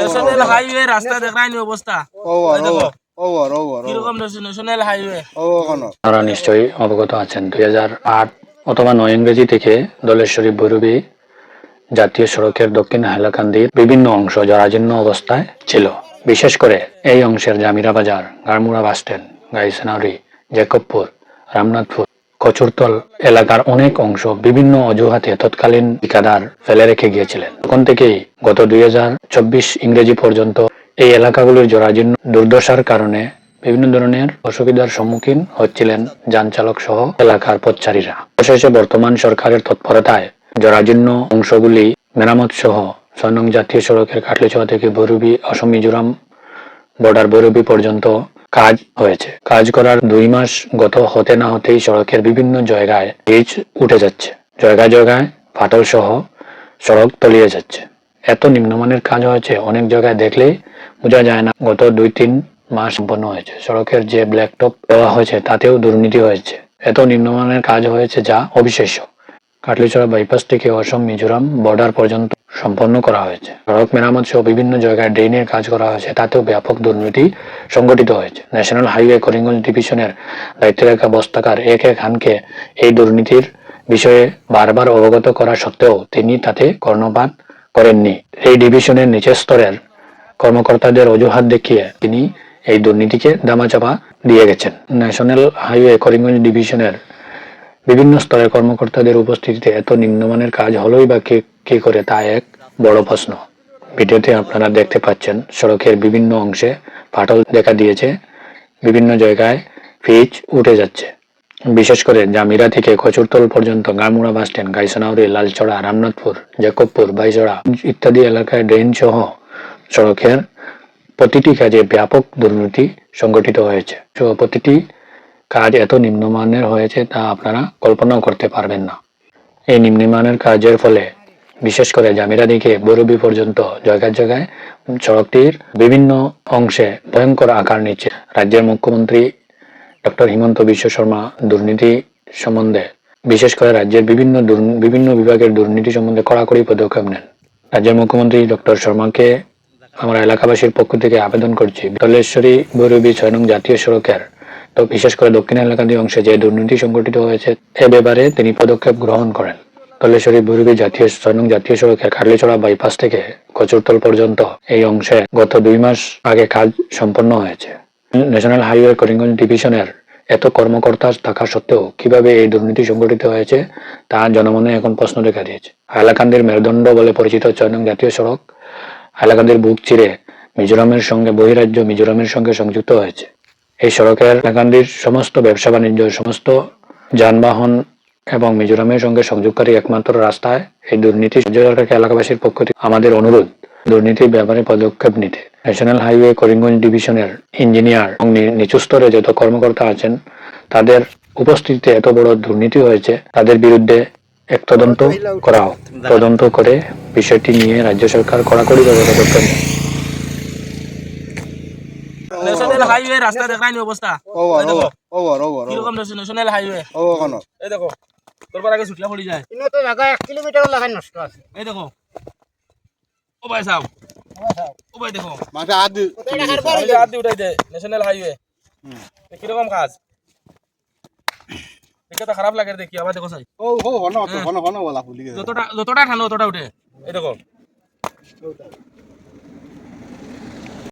National highway রাস্তা দেখায়নি অবস্থা। ওভার ওভার ওভার কীরকম ন্যাশনাল হাইওয়ে ওভার কোনো? আপনারা নিশ্চয়ই অবগত আছেন। দুই আট অথবা নয় ইংরেজি থেকে দলেশ্বরী ভৈরবী জাতীয় সড়কের দক্ষিণ হাইলাকান্দির বিভিন্ন অংশ জরাজীর্ণ অবস্থায় ছিল। বিশেষ করে এই অংশের জামিরা বাজার গারমুড়া বাসস্ট্যান্ড গাইসনাউরি জেকবপুর রামনাথপুর কচুরতল এলাকার অনেক অংশ বিভিন্ন অজুহাতে তৎকালীন ঠিকাদার ফেলে রেখে গিয়েছিলেন। তখন থেকেই গত দুই হাজার চব্বিশ ইংরেজি পর্যন্ত এই এলাকাগুলির জরাজীর্ণ দুর্দশার কারণে বিভিন্ন ধরনের অসুবিধার সম্মুখীন হচ্ছিলেন যান চালক সহ এলাকার পথচারীরা। অবশেষে বর্তমান সরকারের তৎপরতায় জরাজীর্ণ অংশগুলি মেরামত সহ ছয় জাতীয় সড়কের কাটলিছোয়া থেকে বরুবি অসম, মিজোরাম বর্ডার বৈরবী পর্যন্ত কাজ হয়েছে। কাজ করার দুই মাস গত হতে না হতেই সড়কের বিভিন্ন জায়গায় পিচ উঠে যাচ্ছে। জায়গায় জায়গায় ফাটল সহ সড়ক তলিয়ে যাচ্ছে। এত নিম্নমানের কাজ হয়েছে, অনেক জায়গায় দেখলেই বোঝা যায় না গত দুই তিন মাস সম্পন্ন হয়েছে। সড়কের যে ব্ল্যাক টপ দেওয়া হয়েছে, তাতেও দুর্নীতি হয়েছে। এত নিম্নমানের কাজ হয়েছে যা অবিশ্বাস্য। কাটলিছড়া বাইপাস থেকে অসম, মিজোরাম বর্ডার পর্যন্ত সম্পন্ন করা হয়েছে। সড়ক মেরামত সহ বিভিন্ন জায়গায় ড্রেনের কাজ করা হয়েছে, তাতেও ব্যাপক দুর্নীতি সংগঠিত হয়েছে। ন্যাশনাল হাইওয়ে করিমগঞ্জ ডিভিশনের দায়িত্বে থাকা বস্তাকার এক এক খানকে এই দুর্নীতির বিষয়ে বারবার অবগত করা সত্ত্বেও তিনি তাতে কর্ণপাত করেননি। এই ডিভিশনের নিচের স্তরের কর্মকর্তাদের অজুহাত দেখিয়ে তিনি এই দুর্নীতিকে দামাচাপা দিয়ে গেছেন। ন্যাশনাল হাইওয়ে করিমগঞ্জ ডিভিশনের বিভিন্ন স্তরের কর্মকর্তাদের উপস্থিতিতে এত নিম্নমানের কাজ হলোই বা কে কে করে তা এক বড় প্রশ্ন। ভিডিওতে আপনারা দেখতে পাচ্ছেন, সড়কের বিভিন্ন অংশে ফাটল দেখা দিয়েছে, বিভিন্ন জায়গায় পিচ উঠে যাচ্ছে। বিশেষ করে জামিরা থেকে কচুরতল পর্যন্ত গামুড়া বাস স্ট্যান্ড গাইসনাউরি লালচড়া, রামনাথপুর, জেকবপুর বাইচড়া ইত্যাদি এলাকায় ড্রেন সহ সড়কের প্রতিটি কাজে ব্যাপক দুর্নীতি সংগঠিত হয়েছে। প্রতিটি কাজ এত নিম্নমানের হয়েছে তা আপনারা কল্পনাও করতে পারবেন না। এই নিম্নমানের কাজের ফলে, বিশেষ করে জামিরা দিকে বরুবি পর্যন্ত জায়গায় জায়গায় সড়কটির বিভিন্ন অংশে ভয়ঙ্কর আকার নিচ্ছে। রাজ্যের মুখ্যমন্ত্রী ডক্টর হিমন্ত বিশ্ব শর্মা দুর্নীতি সম্বন্ধে, বিশেষ করে রাজ্যের বিভিন্ন বিভিন্ন বিভাগের দুর্নীতি সম্বন্ধে কড়াকড়ি পদক্ষেপ নেন। রাজ্যের মুখ্যমন্ত্রী ডক্টর শর্মাকে আমরা এলাকাবাসীর পক্ষ থেকে আবেদন করছি। দলেশ্বরী বৈরবী, ছয় নং জাতীয় সড়কের তো বিশেষ করে দক্ষিণ এলাকাদি অংশে যে দুর্নীতি সংগঠিত হয়েছে এ ব্যাপারে তিনি পদক্ষেপ গ্রহণ করেন। দলেশ্বরী বৈরবী জাতীয় ছয় জাতীয় সড়কের খাটলিছড়া বাইপাস থেকে কচুরতল পর্যন্ত এই অংশে গত দুই মাস আগে কাজ সম্পন্ন হয়েছে। ন্যাশনাল হাইওয়ে করিমগঞ্জ ডিভিশনের এত কর্মকর্তা থাকা সত্ত্বেও কীভাবে এই দুর্নীতি সংগঠিত হয়েছে, তা জনমনে এখন প্রশ্ন দেখা দিয়েছে। হাইলাকান্দির মেরুদণ্ড বলে পরিচিত ছয় জাতীয় সড়ক হাইলাকান্দির বুক চিরে মিজোরামের সঙ্গে বহিরাজ্য মিজোরামের সঙ্গে সংযুক্ত হয়েছে। এই সড়কের হাইলাকান্দির সমস্ত ব্যবসা বাণিজ্য, সমস্ত যানবাহন এবং মিজোরামের সঙ্গে সংযোগকারী একমাত্র রাস্তায় এই দুর্নীতি সরকারকে এলাকাবাসীর পক্ষ থেকে আমাদের অনুরোধ, দুর্নীতির ব্যাপারে পদক্ষেপ নিতে। ন্যাশনাল হাইওয়ে করিমগঞ্জ ডিভিশনের ইঞ্জিনিয়ার এবং নিচু স্তরে যত কর্মকর্তা আছেন, তাদের উপস্থিতিতে এত বড় দুর্নীতি হয়েছে, তাদের বিরুদ্ধে এক তদন্ত করা হোক তদন্ত করে বিষয়টি নিয়ে রাজ্য সরকার কড়াকড়িভাবে পদক্ষেপ নেয় ন্যাশনাল হাইওয়ে রাস্তা দেখায়নি অবস্থা। ওভার ওভার ওভার কীরকম ন্যাশনাল হাইওয়ে ওভার কোনো এই দেখো তোরবার আগে ছুটিয়া পড়ি যায়। ইনো তো জায়গা এক কিলোমিটার লাগাই নষ্ট আছে। এই দেখো। ও ভাই সাহেব ও ভাই দেখো। মাঝে হাত দি হাত দিয়ে উঠাই দে ন্যাশনাল হাইওয়ে কীরকম কাজ? তো খারাপ লাগে দেখি আবার দেখো সাই। ও ও হনো তো হনো হনো বলা ভুলি গেছে যতটা যতটা ঠান্ডা ততটা উঠে। এই দেখো।